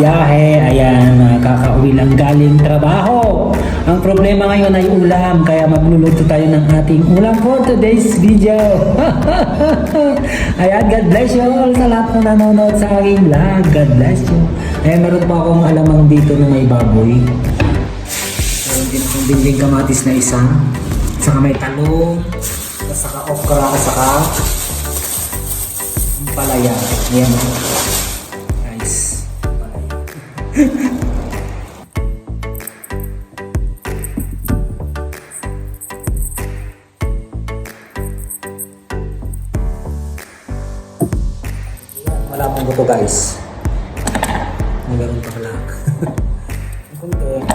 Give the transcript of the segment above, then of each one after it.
kabiyahe, ayan, kakauwi lang galing trabaho. Ang problema ngayon ay ulam, kaya magluluto tayo ng ating ulam for today's video. ayan, God bless you all sa lahat na nanonood sa aking vlog. God bless you. Eh, meron pa akong alamang dito na may baboy. Meron din akong dinding kamatis na isa. Saka may talong, saka okra, saka palaya. Ayan. Wala pong buto guys. May ganun pa pala. Ang kunti.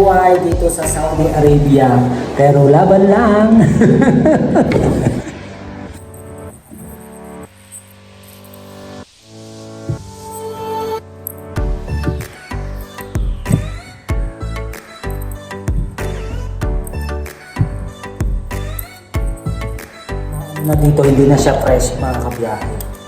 Buhay dito sa Saudi Arabia. Pero laban lang. na dito hindi na siya fresh mga kabiyahe.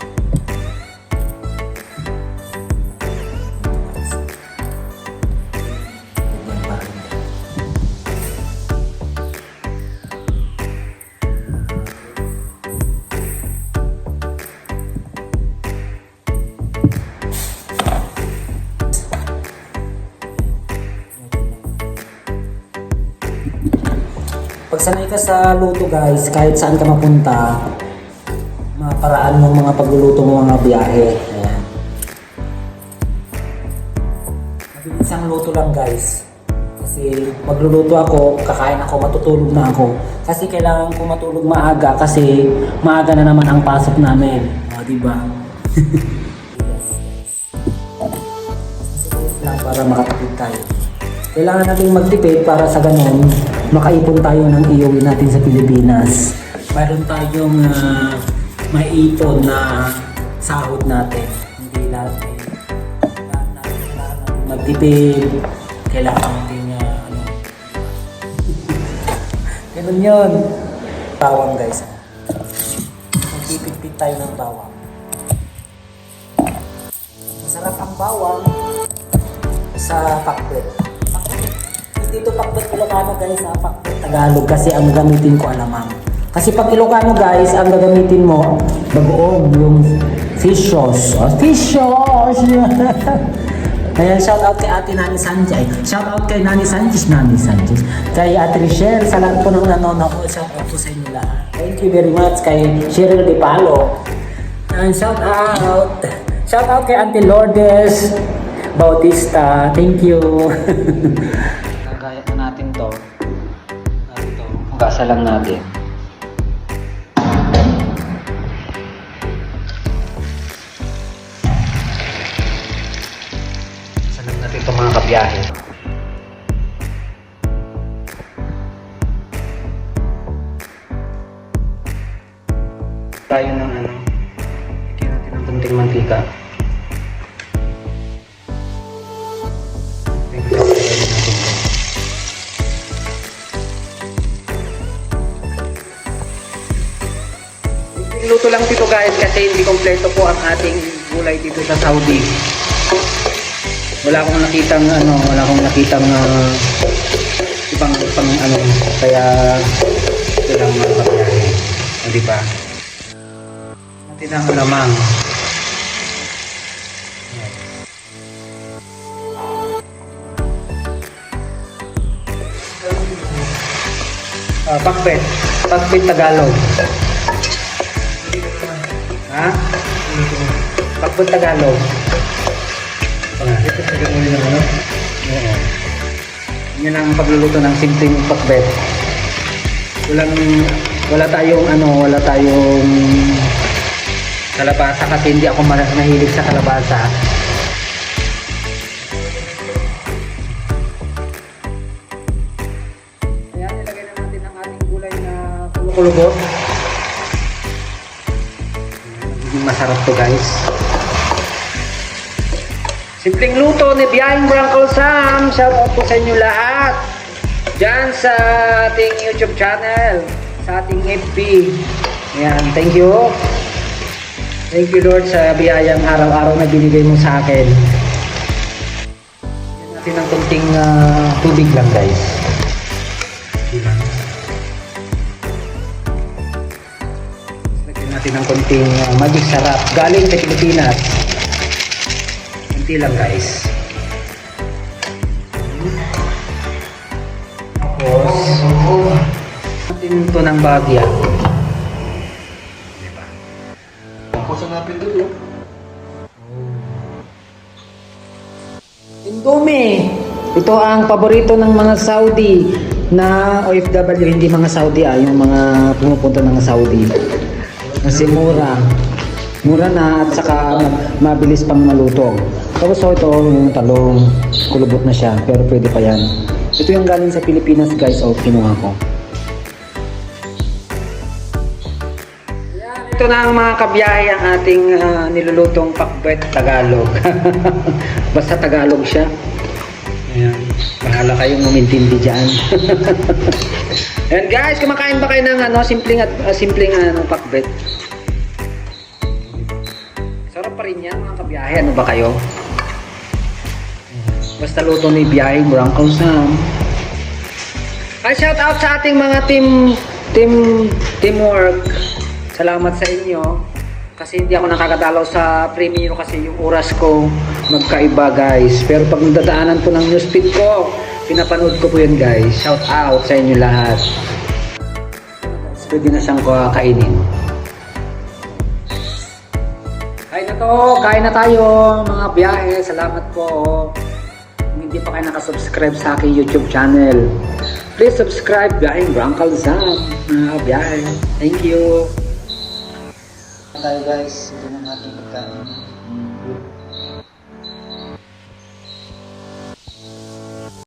Sanay ka sa luto guys, kahit saan ka mapunta, maparaan ng mga pagluluto mo mga biyahe. Ayan. Mabilis luto lang guys. Kasi magluluto ako, kakain ako, matutulog na ako. Kasi kailangan ko matulog maaga kasi maaga na naman ang pasok namin. O, di ba? yes, yes. Lang para makatipid tayo. Kailangan natin magtipid para sa ganun, makaipon tayo ng iuwi natin sa Pilipinas. Mayroon tayong uh, maiipon na sahod natin. Hindi lahat ay lahat natin kailangan natin magtipid. Kailangan natin uh. Ganun yun. Bawang guys. Magtipid-pid tayo ng bawang. Masarap ang bawang sa pakbet. Dito pakbet Ilocano guys ha, pakbet Tagalog kasi ang gamitin ko alamang. Kasi pag Ilocano guys, ang gagamitin mo, bagoong yung fish sauce. Oh, fish sauce! Ayan, shout out kay Ate Nani Sanchez. Shout out kay Nani Sanchez, Nani Sanchez. Kay Ate Richelle, sa lahat po ng nanonood, shout out po sa inyo lahat. Thank you very much kay Cheryl Di Palo. And shout out. Shout out kay Auntie Lourdes Bautista. Thank you. Gagaya na natin to. Ito, gasa lang natin. Gasa natin ito mga kabiyahe. Tayo ng ano, Lagyan natin ng kunting mantika. Guys kasi hindi kompleto po ang ating gulay dito sa Saudi. Wala akong nakitang ano, wala akong nakitang ah, ibang pang ano, kaya ito lang mga kabiyahe. Hindi ba? Natin ang lamang. Uh, pakbet. Pakbet Tagalog. Ha? Pakbog Tagalog. Ito sa gano'n yung ano? Oo. Yan ang pagluluto ng simpleng pakbet. Walang, wala tayong ano, wala tayong kalabasa kasi hindi ako mahilig sa kalabasa. Ayan, ilagay na natin ang ating gulay na kulubo masarap to guys. Simpleng luto ni Biyahing Brankle Sam. Shout out po sa inyo lahat. Diyan sa ating YouTube channel. Sa ating FB. Ayan, thank you. Thank you Lord sa biyayang araw-araw na binigay mo sa akin. Yan natin ng kunting ah, tubig lang guys. Natin ng kunting uh, magic sarap galing sa Pilipinas. Kunti lang guys. Tapos, natin ito ng bagya. Diba? Tapos ang napin doon, oh. Indomie! Ito ang paborito ng mga Saudi na OFW, hindi mga Saudi ah, yung mga pumupunta ng Saudi. Kasi mura. Mura na at saka mabilis pang maluto. Tapos so, ito yung talong, kulubot na siya, pero pwede pa yan. Ito yung galing sa Pilipinas guys, o kinuha ko. Ito na ang mga kabiyahe ang ating ah, nilulutong pakbet Tagalog. Basta Tagalog siya. Ayan. Bahala kayong umintindi dyan. Ayan guys, kumakain ba kayo ng ano, simpleng, at, ah, simpleng ano, pakbet? Sarap pa rin yan mga kabiyahe. Ano ba kayo? Basta luto ni biyahe, Brankle Sam. Ay, shout out sa ating mga team, team, teamwork. Salamat sa inyo. Kasi hindi ako nakakadalaw sa premiere kasi yung oras ko magkaiba guys. Pero pag nadadaanan po ng newsfeed ko, pinapanood ko po yun guys. Shout out sa inyo lahat. Pwede na siyang kainin. Kain na to, kain na tayo mga biyahe. Salamat po. Kung hindi pa kayo nakasubscribe sa aking YouTube channel, please subscribe Biyaheng Brankal Zam. Mga biyahe. Thank you. Tayo guys. Ito na.